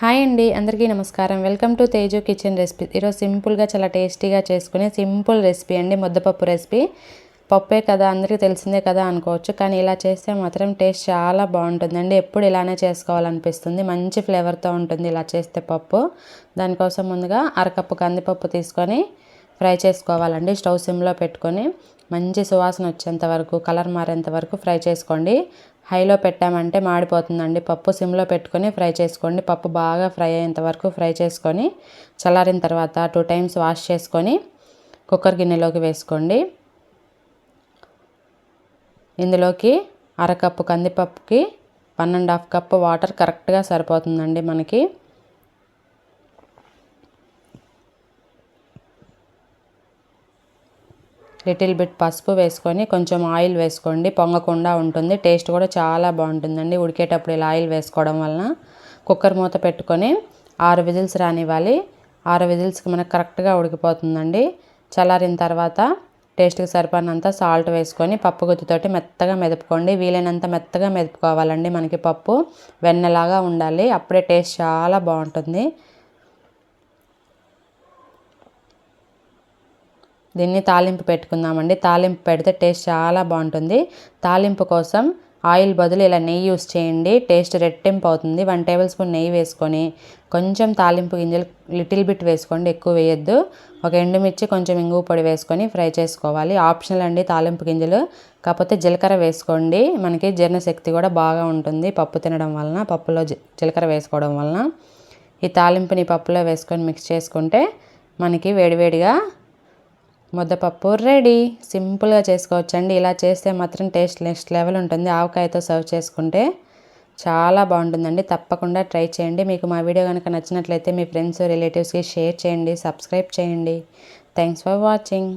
Hi అండి అందరికీ నమస్కారం. Welcome to Teju kitchen recipe. ఈరోజు సింపుల్గా చాలా టేస్టీగా చేసుకునే సింపుల్ రెసిపీ అండి ముద్దపప్పు రెసిపీ. పప్పే కదా అందరికీ తెలిసిందే కదా అనుకోవచ్చు కానీ ఇలా చేస్తే మాత్రం టేస్ట్ చాలా బాగుంటుందండి. ఎప్పుడు ఇలానే చేసుకోవాలనిపిస్తుంది. మంచి ఫ్లేవర్తో ఉంటుంది ఇలా చేస్తే పప్పు. దానికోసం ముందుగా అరకప్పు కందిపప్పు తీసుకొని ఫ్రై చేసుకోవాలండి. స్టవ్ సిమ్లో పెట్టుకొని మంచి సువాసన వచ్చేంత వరకు కలర్ మారేంత వరకు ఫ్రై చేసుకోండి. హైలో పెట్టామంటే మాడిపోతుందండి. పప్పు సిమ్లో పెట్టుకొని ఫ్రై చేసుకోండి. పప్పు బాగా ఫ్రై అయ్యేంత వరకు ఫ్రై చేసుకొని చల్లారిన తర్వాత టూ టైమ్స్ వాష్ చేసుకొని కుక్కర్ గిన్నెలోకి వేసుకోండి. ఇందులోకి అరకప్పు కందిపప్పుకి one and half cup water కరెక్ట్గా సరిపోతుందండి మనకి. లిటిల్ బిట్ పసుపు వేసుకొని కొంచెం ఆయిల్ వేసుకోండి. పొంగకుండా ఉంటుంది. టేస్ట్ కూడా చాలా బాగుంటుందండి. ఉడికేటప్పుడు ఇలా ఆయిల్ వేసుకోవడం వలన కుక్కర్ మూత పెట్టుకొని ఆరు విజిల్స్ రానివ్వాలి. ఆరు విజిల్స్కి మనకు కరెక్ట్గా ఉడికిపోతుందండి. చల్లారిన తర్వాత టేస్ట్కి సరిపడినంత సాల్ట్ వేసుకొని పప్పు గుత్తితోటి మెత్తగా మెదుపుకోండి. వీలైనంత మెత్తగా మెదుపుకోవాలండి మనకి పప్పు. వెన్నలాగా ఉండాలి. అప్పుడే టేస్ట్ చాలా బాగుంటుంది. దీన్ని తాలింపు పెట్టుకుందామండి. తాలింపు పెడితే టేస్ట్ చాలా బాగుంటుంది. తాలింపు కోసం ఆయిల్ బదులు ఇలా నెయ్యి యూస్ చేయండి. టేస్ట్ రెట్టింపు అవుతుంది. వన్ టేబుల్ స్పూన్ నెయ్యి వేసుకొని కొంచెం తాలింపు గింజలు లిటిల్ బిట్ వేసుకోండి. ఎక్కువ వేయద్దు. ఒక ఎండుమిర్చి కొంచెం ఇంగువ పొడి వేసుకొని ఫ్రై చేసుకోవాలి. ఆప్షనల్ అండి తాలింపు గింజలు. కాకపోతే జీలకర్ర వేసుకోండి. మనకి జీర్ణశక్తి కూడా బాగా ఉంటుంది పప్పు తినడం వలన పప్పులో జీలకర్ర వేసుకోవడం వలన. ఈ తాలింపుని పప్పులో వేసుకొని మిక్స్ చేసుకుంటే మనకి వేడివేడిగా ముద్దపప్పు రెడీ. సింపుల్గా చేసుకోవచ్చండి. ఇలా చేస్తే మాత్రం టేస్ట్ నెక్స్ట్ లెవెల్ ఉంటుంది. ఆవకాయతో సర్వ్ చేసుకుంటే చాలా బాగుంటుందండి. తప్పకుండా ట్రై చేయండి. మీకు మా వీడియో కనుక నచ్చినట్లయితే మీ ఫ్రెండ్స్ రిలేటివ్స్కి షేర్ చేయండి సబ్స్క్రైబ్ చేయండి. Thanks for watching.